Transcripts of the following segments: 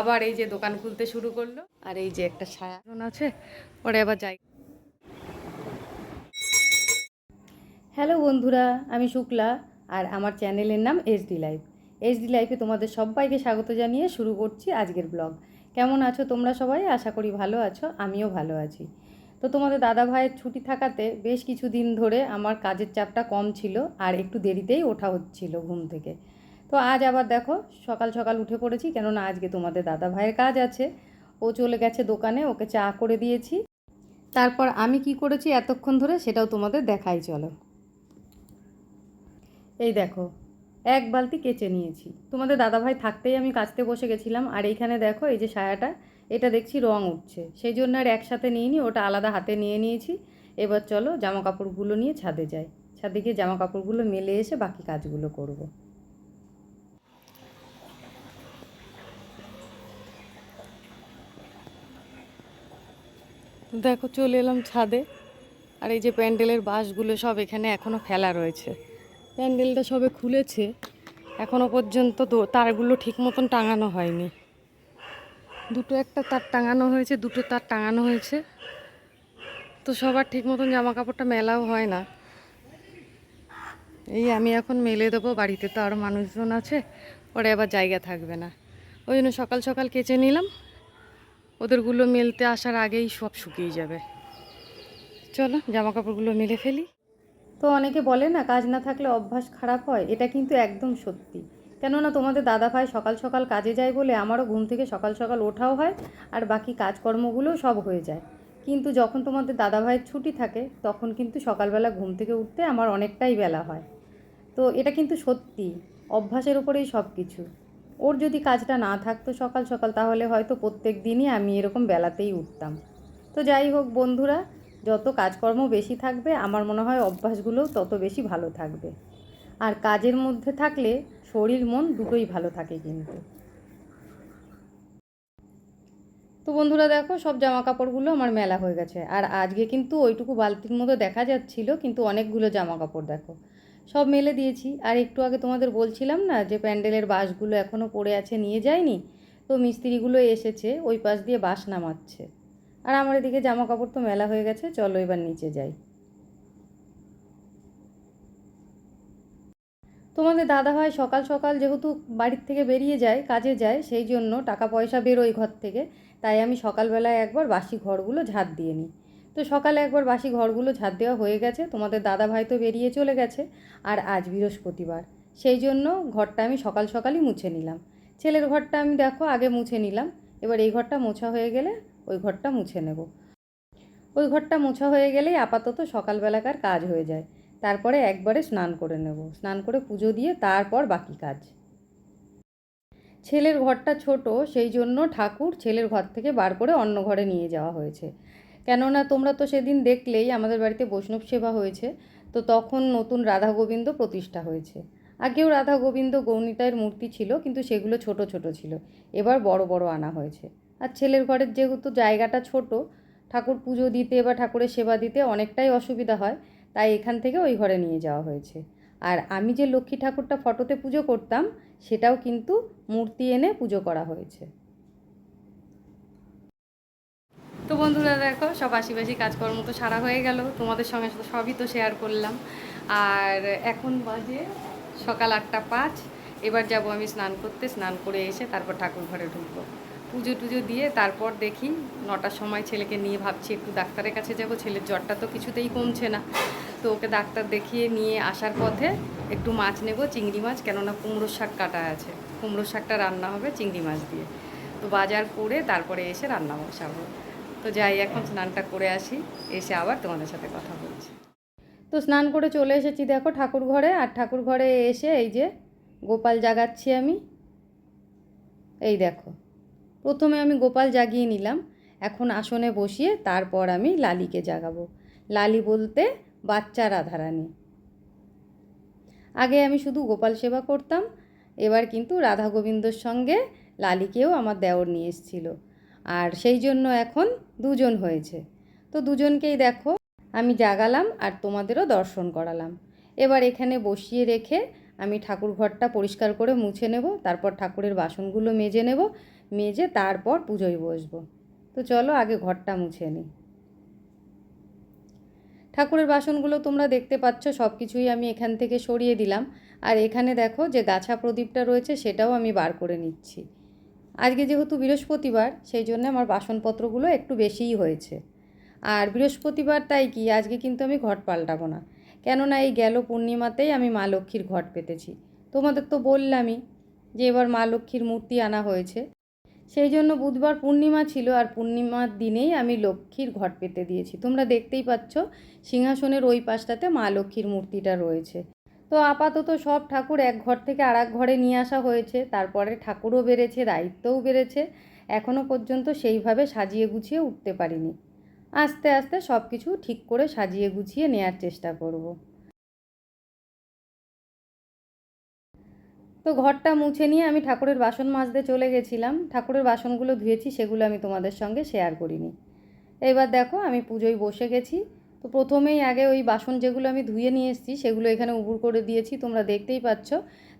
আবার এই যে দোকান খুলতে শুরু করল। আর এই যে একটা ছায়া আছে, পরে আবার যাই। হ্যালো বন্ধুরা, আমি শুক্লা আর আমার চ্যানেলের নাম এসডি লাইফ এসডি লাইফে তোমাদের সবাইকে স্বাগত জানিয়ে শুরু করছি আজকের ব্লগ। কেমন আছো তোমরা সবাই? আশা করি ভালো আছো, আমিও ভালো আছি। তো তোমাদের দাদা ভাইয়ের ছুটি থাকাতে বেশ কিছু দিন ধরে আমার কাজের চাপটা কম ছিল আর একটু দেরিতেই ওঠা হচ্ছিল ঘুম থেকে। তো আজ আবার দেখো, সকাল সকাল উঠে পড়েছি, কেননা আজকে তোমাদের দাদা ভাইয়ের কাজ আছে। ও চলে গেছে দোকানে, ওকে চা করে দিয়েছি। তারপর আমি কি করেছি এতক্ষণ ধরে সেটাও তোমাদের দেখাই, চলো। এই দেখো, এক বালতি কেচে নিয়েছি। তোমাদের দাদাভাই থাকতেই আমি কাচতে বসে গেছিলাম, আর এইখানে দেখো, এই যে সায়াটা, এটা দেখছি রং উঠছে। সেই জন্য আর একসাথে নিইনি, ওটা আলাদা হাতে নিয়ে নিয়েছি। এবার চলো জামা কাপড়গুলো নিয়ে ছাদে যাই। ছাদে গিয়ে জামা কাপড়গুলো মেলে এসে বাকি কাজগুলো করব। দেখো, চলে এলাম ছাদে। আর এই যে প্যান্ডেলের বাঁশগুলো সব এখানে এখনও ফেলা রয়েছে। প্যান্ডেলটা সবে খুলেছে। এখনও পর্যন্ত তারগুলো ঠিক মতন টাঙানো হয়নি। দুটো একটা তার টাঙানো হয়েছে, দুটো তার টাঙানো হয়েছে। তো সবার ঠিক মতন জামা কাপড়টা মেলাও হয় না। এই আমি এখন মেলে দেবো, বাড়িতে তো আরও মানুষজন আছে, পরে আবার জায়গা থাকবে না। ওই জন্য সকাল সকাল কেচে নিলাম। ওদেরগুলো মেলতে আসার আগেই সব শুকিয়ে যাবে। চলো জামা কাপড়গুলো মেলে ফেলি। তো অনেকে বলে না, কাজ না থাকলে অভ্যাস খারাপ হয়, এটা কিন্তু একদম সত্যি। কেননা তোমাদের দাদা ভাই সকাল সকাল কাজে যায় বলে আমারও ঘুম থেকে সকাল সকাল ওঠাও হয়, আর বাকি কাজকর্মগুলোও সব হয়ে যায়। কিন্তু যখন তোমাদের দাদা ভাইয়ের ছুটি থাকে, তখন কিন্তু সকালবেলা ঘুম থেকে উঠতে আমার অনেকটাই বেলা হয়। তো এটা কিন্তু সত্যি, অভ্যাসের উপরেই সব কিছু ওর যদি কাজটা না থাকতো সকাল সকাল, তাহলে হয়তো প্রত্যেক দিনই আমি এরকম বেলাতেই উঠতাম। তো যাই হোক বন্ধুরা, যত কাজকর্ম বেশি থাকবে, আমার মনে হয় অভ্যাসগুলোও তত বেশি ভালো থাকবে। আর কাজের মধ্যে থাকলে শরীর, মন দুটোই ভালো থাকে কিন্তু। তো বন্ধুরা দেখো, সব জামা কাপড়গুলো আমার মেলা হয়ে গেছে। আর আজকে কিন্তু ওইটুকু বালতির মতো দেখা যাচ্ছিল, কিন্তু অনেকগুলো জামা কাপড় দেখো। সব মেলে দিয়েছি। আর একটু আগে তোমাদের বলছিলাম না যে প্যান্ডেলের বাঁশগুলো এখনও পড়ে আছে, নিয়ে যায়নি? তো মিস্ত্রিগুলো এসেছে, ওই পাশ দিয়ে বাঁশ নামাচ্ছে। আর আমার এদিকে জামা কাপড় তো মেলা হয়ে গেছে, চলো এবার নিচে যাই। তোমাদের দাদা ভাই সকাল সকাল যেহেতু বাড়ির থেকে বেরিয়ে যায়, কাজে যায়, সেই জন্য টাকা পয়সা বেরোয় ঘর থেকে। তাই আমি সকালবেলায় একবার বাসি ঘরগুলো ঝাড় দিয়ে নিই। তো সকালে একবার বাসি ঘরগুলো ঝাড় দেওয়া হয়ে গেছে। তোমাদের দাদা ভাই তো বেরিয়ে চলে গেছে। আর আজ বৃহস্পতিবার। সেই জন্য ঘরটা আমি সকাল সকালই মুছে নিলাম। ছেলের ঘরটা আমি দেখো আগে মুছে নিলাম। এবার এই ঘরটা মোছা হয়ে গেলে ওই ঘরটা মুছে নেব। ওই ঘরটা মোছা হয়ে গেলেই আপাতত সকালবেলাকার কাজ হয়ে যায়। তারপরে একবারে স্নান করে নেব। স্নান করে পুজো দিয়ে তারপর বাকি কাজ। ছেলের ঘরটা ছোট, সেই জন্য ঠাকুর ছেলের ঘর থেকে বার করে অন্য ঘরে নিয়ে যাওয়া হয়েছে। কেননা তোমরা তো সেদিন দেখলেই আমাদের বাড়িতে বৈষ্ণব সেবা হয়েছে, তো তখন নতুন রাধা গোবিন্দ প্রতিষ্ঠা হয়েছে। আগেও রাধা গোবিন্দ গৌণিতায়ের মূর্তি ছিল, কিন্তু সেগুলো ছোট ছোট ছিল, এবার বড় বড় আনা হয়েছে। আর ছেলের ঘরের যেহেতু জায়গাটা ছোট, ঠাকুর পুজো দিতে বা ঠাকুরের সেবা দিতে অনেকটাই অসুবিধা হয়, তাই এখান থেকে ওই ঘরে নিয়ে যাওয়া হয়েছে। আর আমি যে লক্ষ্মী ঠাকুরটা ফটোতে পুজো করতাম, সেটাও কিন্তু মূর্তি এনে পুজো করা হয়েছে। তো বন্ধুরা দেখো, সব আশিবাসি কাজকর্ম তো সারা হয়ে গেল। তোমাদের সঙ্গে সবই তো শেয়ার করলাম। আর এখন বাজে সকাল আটটা পাঁচ। এবার যাব আমি স্নান করতে, স্নান করে এসে তারপর ঠাকুর ঘরে ঢুকবো। পুজো টুজো দিয়ে তারপর দেখি নটার সময় ছেলেকে নিয়ে ভাবছি একটু ডাক্তারের কাছে যাব, ছেলের জ্বরটা তো কিছুতেই কমছে না। তো ওকে ডাক্তার দেখিয়ে নিয়ে আসার পথে একটু মাছ নেব, চিংড়ি মাছ, কেননা কুমড়োর শাক কাটা আছে। কুমড়োর শাকটা রান্না হবে চিংড়ি মাছ দিয়ে। তো বাজার করে তারপরে এসে রান্না বসাবো। তো যাই, এখন স্নানটা করে আসি। এসে আবার তোমাদের সাথে কথা বলছি। তো স্নান করে চলে এসেছি দেখো ঠাকুর ঘরে, আর ঠাকুর ঘরে এসে এই যে গোপাল জাগাচ্ছি আমি। এই দেখো, প্রথমে আমি গোপাল জাগিয়ে নিলাম, এখন আসনে বসিয়ে তারপর আমি লালিকে জাগাবো। লালি বলতে বাচ্চা রাধারানী। আগে আমি শুধু গোপাল সেবা করতাম, এবার কিন্তু রাধা গোবিন্দর সঙ্গে লালিকেও আমার দেওর নিয়ে এসেছিল। আর সেই জন্য এখন দুজন হয়েছে। তো দুজনকেই দেখো, আমি জাগালাম আর তোমাদেরও দর্শন করালাম। এবার এখানে বসিয়ে রেখে আমি ঠাকুর ঘরটা পরিষ্কার করে মুছে নেব, তারপর ঠাকুরের বাসনগুলো মেজে নেব, মেজে তারপর পুজোয় বসবো। তো চলো আগে ঘরটা মুছে নিই ঠাকুরের বাসনগুলো তোমরা দেখতে পাচ্ছ সব কিছুই আমি এখান থেকে সরিয়ে দিলাম। আর এখানে দেখো যে গাছা প্রদীপটা রয়েছে, সেটাও আমি বার করে নিচ্ছি। আজকে যেহেতু বৃহস্পতিবার, সেই জন্য আমার বাসনপত্রগুলো একটু বেশিই হয়েছে। আর বৃহস্পতিবার তাই কি, আজকে কিন্তু আমি ঘট পাল্টাবো না। কেননা এই গেল পূর্ণিমাতেই আমি মা লক্ষ্মীর ঘট পেতেছি। তোমাদের তো বললামই যে এবার মা লক্ষ্মীর মূর্তি আনা হয়েছে। সেই জন্য বুধবার পূর্ণিমা ছিল আর পূর্ণিমার দিনেই আমি লক্ষ্মীর ঘট পেতে দিয়েছি। তোমরা দেখতেই পাচ্ছ, সিংহাসনের ওই পাশটাতে মা লক্ষ্মীর মূর্তিটা রয়েছে। তো আপাতত সব ঠাকুর এক ঘর থেকে আর ঘরে নিয়ে আসা হয়েছে। তারপরে ঠাকুরও বেড়েছে, দায়িত্বও বেড়েছে। এখনও পর্যন্ত সেইভাবে সাজিয়ে গুছিয়ে উঠতে পারিনি। আস্তে আস্তে সব কিছু ঠিক করে সাজিয়ে গুছিয়ে নেয়ার চেষ্টা করব। তো ঘরটা মুছে নিয়ে আমি ঠাকুরের বাসন মাজতে চলে গেছিলাম। ঠাকুরের বাসনগুলো ধুয়েছি, সেগুলো আমি তোমাদের সঙ্গে শেয়ার করিনি। এবার দেখো আমি পুজোয় বসে গেছি। তো প্রথমেই আগে ওই বাসন যেগুলো আমি ধুয়ে নিয়ে এসেছি, সেগুলো এখানে উবুর করে দিয়েছি, তোমরা দেখতেই পাচ্ছ।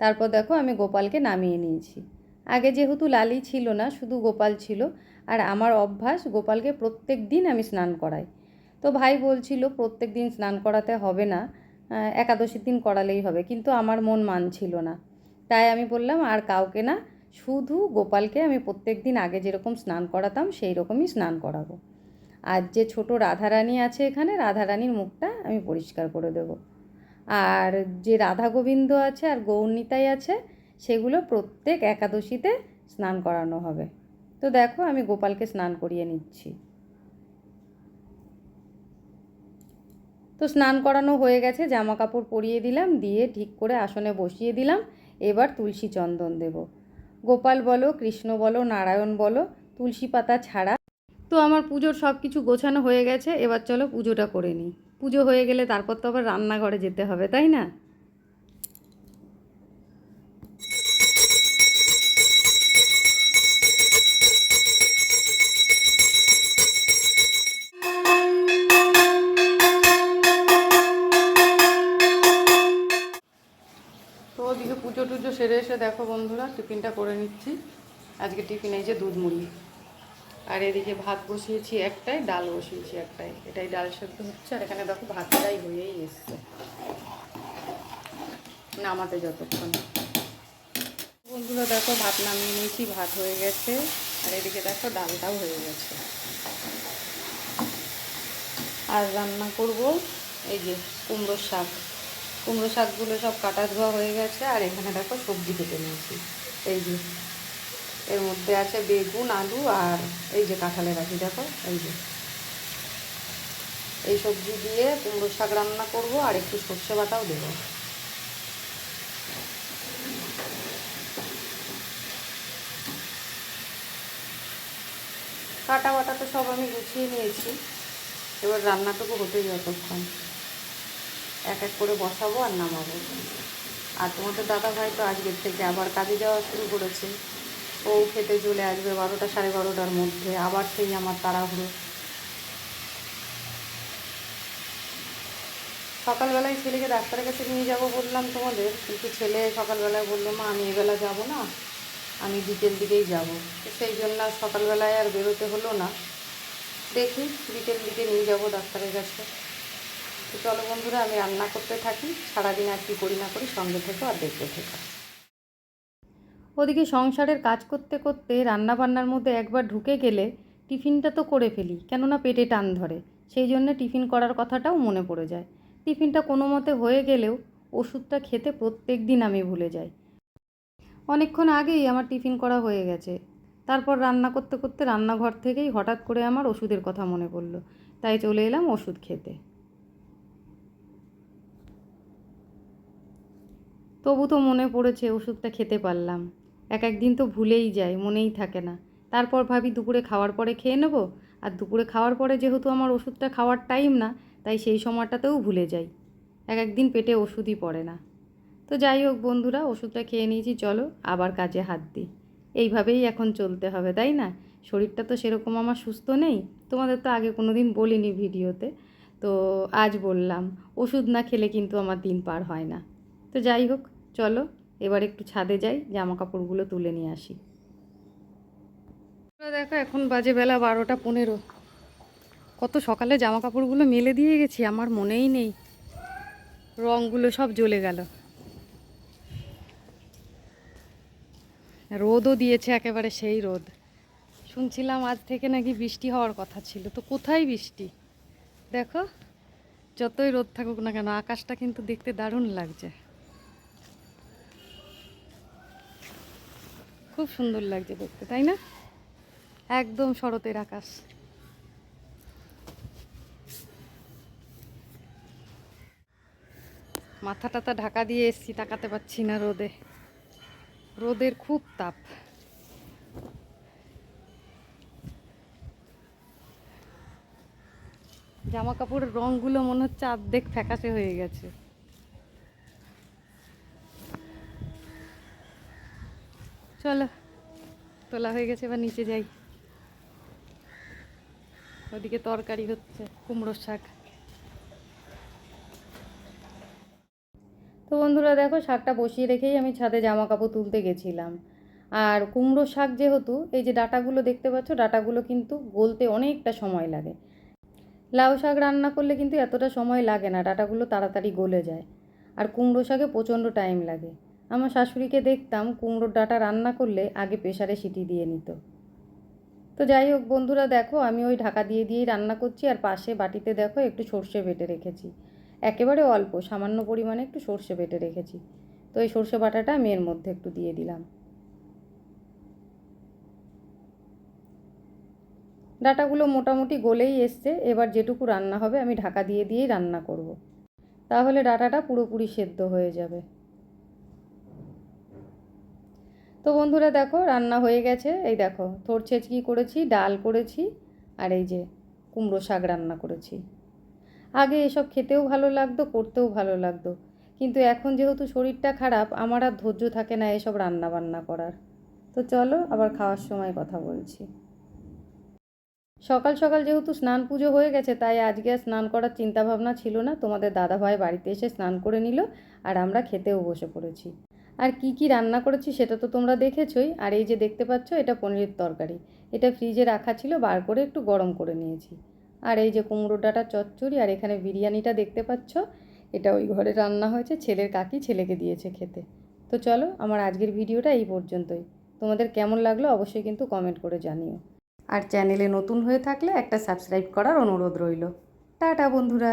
তারপর দেখো আমি গোপালকে নামিয়ে নিয়েছি। আগে যেহেতু লালি ছিল না, শুধু গোপাল ছিল, আর আমার অভ্যাস গোপালকে প্রত্যেক দিন আমি স্নান করাই। তো ভাই বলছিল, প্রত্যেক দিন স্নান করাতে হবে না একাদশীর দিন করালেই হবে। কিন্তু আমার মন মানছিল না। তাই আমি বললাম, আর কাউকে না, শুধু গোপালকে আমি প্রত্যেক দিন আগে যেরকম স্নান করাতাম সেই রকমই স্নান করাবো। আর যে ছোট রাধারানী আছে এখানে, রাধারানীর মুখটা আমি পরিষ্কার করে দেব। আর যে রাধা গোবিন্দ আছে আর গৌরনীতাই আছে, সেগুলো প্রত্যেক একাদশীতে স্নান করানো হবে। তো দেখো, আমি গোপালকে স্নান করিয়ে নিচ্ছি। তো স্নান করানো হয়ে গেছে জামা কাপড় পরিয়ে দিলাম, দিয়ে ঠিক করে আসনে বসিয়ে দিলাম। এবার তুলসী চন্দন দেব। গোপাল বলো, কৃষ্ণ বলো, নারায়ণ বলো, তুলসী পাতা ছাড়া তো আমার পুজোর সব কিছু গোছানো হয়ে গেছে, এবার চলো পুজোটা করে নিই। পুজো হয়ে গেলে তারপর তো আবার রান্নাঘরে যেতে হবে, তাই না? পুজো টুজো সেরে এসে দেখো বন্ধুরা, টিফিনটা করে নিচ্ছি। আজকে টিফিন এই যে দুধ মুড়ি আর এদিকে ভাত বসিয়েছি একটাই, ডাল বসিয়েছি একটাই। এটাই ডাল সেদ্ধ হচ্ছে, আর এখানে দেখো ভাতটাই হয়েই এসছে। নামাতে যতক্ষণ। বন্ধুরা দেখো, ভাত নামিয়ে নিয়েছি, ভাত হয়ে গেছে। আর এদিকে দেখো ডালটাও হয়ে গেছে। আর রান্না করব এই যে কুমড়োর শাক। কুমড়ো শাকগুলো সব কাটা ধোয়া হয়ে গেছে, আর এখানে দেখো সবজি কেটে নিয়েছি। এই যে এর মধ্যে আছে বেগুন, আলু আর এই যে কাঁঠালের আছি দেখো, এই যে। এই সবজি দিয়ে কুমড়ো শাক রান্না করব আর একটু সর্ষে বাটাও দেবো। কাটা বাটা তো সব আমি গুছিয়ে নিয়েছি। এবার রান্নাটুকু হতেই যতক্ষণ এক এক করে বসাবো আর নামাবো। আর তোমাদের দাদা ভাই তো আজকের থেকে আবার কাজে যাওয়া শুরু করেছে। ও খেতে চলে আসবে বারোটা সাড়ে বারোটার মধ্যে। আবার সেই আমার তাড়াহুড়ো। সকালবেলায় ছেলেকে ডাক্তারের কাছে নিয়ে যাব বললাম তোমাদের, কিন্তু ছেলে সকালবেলায় বলল, মা, আমি এবেলা যাব না, আমি বিকেল দিকেই যাব। তো সেই জন্য সকালবেলায় আর বেরোতে হলো না। দেখি, বিকেল দিকে নিয়ে যাব ডাক্তারের কাছে। তো চলো বন্ধুরা, আমি রান্না করতে থাকি। সারাদিন আর কি করি না করি, সঙ্গে থেকো আর দেখতে থেকো। ওদিকে সংসারের কাজ করতে করতে রান্না বান্নার মধ্যে একবার ঢুকে গেলে টিফিনটা তো করে ফেলি, কেননা পেটে টান ধরে। সেই জন্য টিফিন করার কথাটাও মনে পড়ে যায়। টিফিনটা কোনো মতে হয়ে গেলেও ওষুধটা খেতে প্রত্যেক দিন আমি ভুলে যাই। অনেকক্ষণ আগেই আমার টিফিন করা হয়ে গেছে। তারপর রান্না করতে করতে রান্নাঘর থেকেই হঠাৎ করে আমার ওষুধের কথা মনে পড়ল। তাই চলে এলাম ওষুধ খেতে। তবু তো মনে পড়েছে ওষুধটা খেতে পারলাম। এক একদিন তো ভুলেই যায়, মনেই থাকে না। তারপর ভাবি দুপুরে খাওয়ার পরে খেয়ে নেব, আর দুপুরে খাওয়ার পরে যেহেতু আমার ওষুধটা খাওয়ার টাইম না, তাই সেই সময়টাতেও ভুলে যাই। এক একদিন পেটে ওষুধই পড়ে না। তো যাই হোক বন্ধুরা, ওষুধটা খেয়ে নিয়েছি, চলো আবার কাজে হাত দিই। এইভাবেই এখন চলতে হবে, তাই না? শরীরটা তো সেরকম আমার সুস্থ নেই, তোমাদের তো আগে কোনো দিন বলিনি ভিডিওতে। তো আজ বললাম, ওষুধ না খেলে কিন্তু আমার দিন পার হয় না। তো যাই হোক, চলো এবার একটু ছাদে যাই জামা কাপড়গুলো তুলে নিয়ে আসি। দেখো, এখন বাজে বেলা বারোটা পনেরো। কত সকালে জামা কাপড়গুলো মেলে দিয়ে গেছি, আমার মনেই নেই। রঙগুলো সব জ্বলে গেল। রোদও দিয়েছে একেবারে সেই রোদ। শুনছিলাম আজ থেকে নাকি বৃষ্টি হওয়ার কথা ছিল, তো কোথায় বৃষ্টি? দেখো, যতই রোদ থাকুক না কেন, আকাশটা কিন্তু দেখতে দারুণ লাগছে। খুব সুন্দর লাগছে দেখতে, তাই না? একদম শরতের আকাশ। মাথা টাথা ঢাকা দিয়ে এসছি, তাকাতে পাচ্ছি না রোদে। রোদের খুব তাপ। জামা কাপড়ের রঙগুলো মনে হচ্ছে অর্ধেক ফ্যাকাশে হয়ে গেছে। চলো, তোলা হয়ে গেছে, এবার নিচে যাই। ওদিকে তরকারি হচ্ছে, কুমড়োর শাক। তো বন্ধুরা, দেখো, শাকটা বসিয়ে রেখেই আমি ছাদে জামা কাপড় তুলতে গেছিলাম। আর কুমড়ো শাক যেহেতু, এই যে ডাটাগুলো দেখতে পাচ্ছ, ডাটাগুলো কিন্তু গলতে অনেকটা সময় লাগে। লাউ শাক রান্না করলে কিন্তু এতটা সময় লাগে না, ডাটাগুলো তাড়াতাড়ি গলে যায়। আর কুমড়ো শাকে প্রচণ্ড টাইম লাগে। আমার শাশুড়িকে দেখতাম কুমড়োর ডাটা রান্না করলে আগে প্রেশারে সিটি দিয়ে নিত। তো যাই হোক, বন্ধুরা দেখো, আমি ওই ঢাকা দিয়ে দিয়েই রান্না করছি আর পাশে বাটিতে দেখো একটু সর্ষে বেটে রেখেছি। একেবারে অল্প, সামান্য পরিমাণে একটু সর্ষে বেটে রেখেছি। তো এই সর্ষে বাটাটা আমি এর মধ্যে একটু দিয়ে দিলাম। ডাটাগুলো মোটামুটি গলেই এসছে, এবার যেটুকু রান্না হবে আমি ঢাকা দিয়ে দিয়েই রান্না করব। তাহলে ডাটাটা পুরোপুরি সেদ্ধ হয়ে যাবে। তো বন্ধুরা দেখো, রান্না হয়ে গেছে। এই দেখো থোর ছেচকি করেছি? ডাল করেছি আর এই যে কুমড়ো শাক রান্না করেছি। আগে এসব খেতেও ভালো লাগতো, করতেও ভালো লাগতো। কিন্তু এখন যেহেতু শরীরটা খারাপ, আমার আর ধৈর্য থাকে না এসব রান্না বান্না করার। তো চলো, আবার খাওয়ার সময় কথা বলছি। সকাল সকাল যেহেতু স্নান পুজো হয়ে গেছে, তাই আজকে আর স্নান করার চিন্তাভাবনা ছিল না। তোমাদের দাদাভাই বাড়িতে এসে স্নান করে নিল আর আমরা খেতেও বসে পড়েছি। আর কি কি রান্না করেছি সেটা তো তোমরা দেখেছই। আর এই যে দেখতে পাচ্ছ, এটা পনিরের তরকারি। এটা ফ্রিজে রাখা ছিল, বার করে একটু গরম করে নিয়েছি। আর এই যে কুমড়ো ডাটা চচ্চড়ি আর এখানে বিরিয়ানিটা দেখতে পাচ্ছ, এটা ওই ঘরে রান্না হয়েছে, ছেলের কাকি ছেলেকে দিয়েছে খেতে। তো চলো, আমার আজকের ভিডিওটা এই পর্যন্তই। তোমাদের কেমন লাগল অবশ্যই কিন্তু কমেন্ট করে জানিও। আর চ্যানেলে নতুন হয়ে থাকলে একটা সাবস্ক্রাইব করার অনুরোধ রইল। টাটা বন্ধুরা।